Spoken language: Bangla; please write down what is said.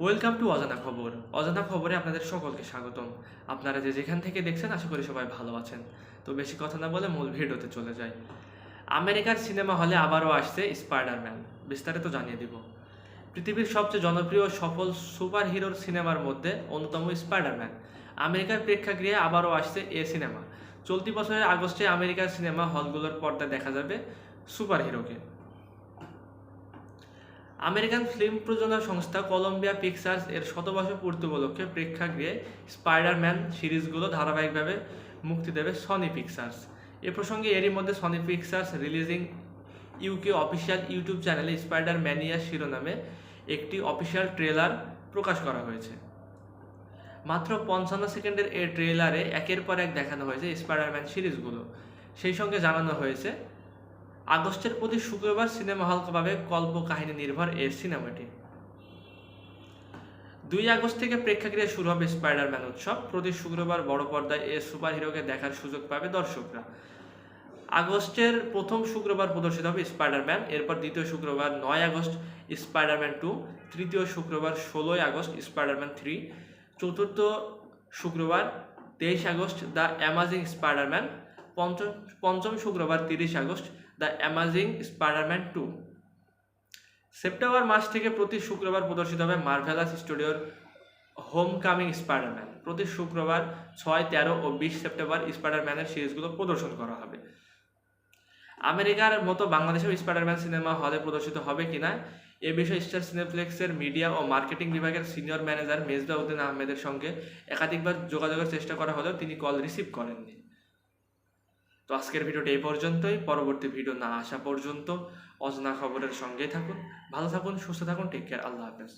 ওয়েলকাম টু অজানা খবর। অজানা খবরে আপনাদের সকলকে স্বাগতম। আপনারা যে যেখান থেকে দেখছেন, আশা করি সবাই ভালো আছেন। তো বেশি কথা না বলে মূল ভিডিওতে চলে যাই। আমেরিকার সিনেমা হলে আবারও আসছে স্পাইডারম্যান বিস্তারিত জানিয়ে দিব। পৃথিবীর সবচেয়ে জনপ্রিয় সফল সুপার হিরোর সিনেমার মধ্যে অন্যতম স্পাইডারম্যান আমেরিকার প্রেক্ষাগৃহে আবারও আসছে এ সিনেমা। চলতি বছরের আগস্টে আমেরিকার সিনেমা হলগুলোর পর্দায় দেখা যাবে সুপার হিরোকে আমেরিকান ফিল্ম প্রযোজনা সংস্থা কলম্বিয়া পিকচার্স এর শতবর্ষ পূর্তি উপলক্ষে প্রেক্ষাগৃহে স্পাইডারম্যান সিরিজগুলো ধারাবাহিকভাবে মুক্তি দেবে সনি পিকচার্স এ প্রসঙ্গে এরই মধ্যে Sony Pictures releasing UK official YouTube চ্যানেলে স্পাইডার ম্যানিয়া শিরোনামে একটি অফিসিয়াল ট্রেলার প্রকাশ করা হয়েছে। মাত্র পঞ্চান্ন সেকেন্ডের এই ট্রেলারে একের পর এক দেখানো হয়েছে স্পাইডারম্যান সিরিজগুলো। সেই সঙ্গে জানানো হয়েছে আগস্টের প্রতি শুক্রবার সিনেমা হল পাবে কল্প কাহিনী নির্ভর এই সিনেমাটি। দুই আগস্ট থেকে প্রেক্ষাগৃহে শুরু হবে স্পাইডারম্যান উৎসব। প্রতি শুক্রবার বড় পর্দায় এ সুপার হিরোকে দেখার সুযোগ পাবে দর্শকরা। আগস্টের প্রথম শুক্রবার প্রদর্শিত হবে স্পাইডারম্যান। এরপর দ্বিতীয় শুক্রবার নয় আগস্ট স্পাইডারম্যান টু, তৃতীয় শুক্রবার ষোলোই আগস্ট স্পাইডারম্যান থ্রি, চতুর্থ শুক্রবার তেইশ আগস্ট দ্য অ্যামাজিং স্পাইডারম্যান পঞ্চম পঞ্চম শুক্রবার তিরিশ August, the amazing Spiderman two. September মাস থেকে প্রতি শুক্রবার প্রদর্শিত হবে মার্ভেলাস স্টুডিওর হোম কামিং স্পাইডারম্যান। প্রতি শুক্রবার ছয়, তেরো ও বিশ সেপ্টেম্বর স্পাইডারম্যানের সিরিজগুলো প্রদর্শন করা হবে। আমেরিকার মতো বাংলাদেশেও স্পাইডারম্যান সিনেমা হলে প্রদর্শিত হবে কিনা, এ বিষয়ে স্টার সিনেপ্লেক্সের মিডিয়া ও মার্কেটিং বিভাগের সিনিয়র ম্যানেজার মেজদা উদ্দিন আহমেদের সঙ্গে একাধিকবার যোগাযোগের চেষ্টা করা হলেও তিনি কল রিসিভ করেননি। তো আজকের ভিডিওটা এই পর্যন্তই। পরবর্তী ভিডিও না আসা পর্যন্ত অজানা খবরের সঙ্গেই থাকুন। ভালো থাকুন, সুস্থ থাকুন টেক কেয়ার আল্লাহ হাফেজ।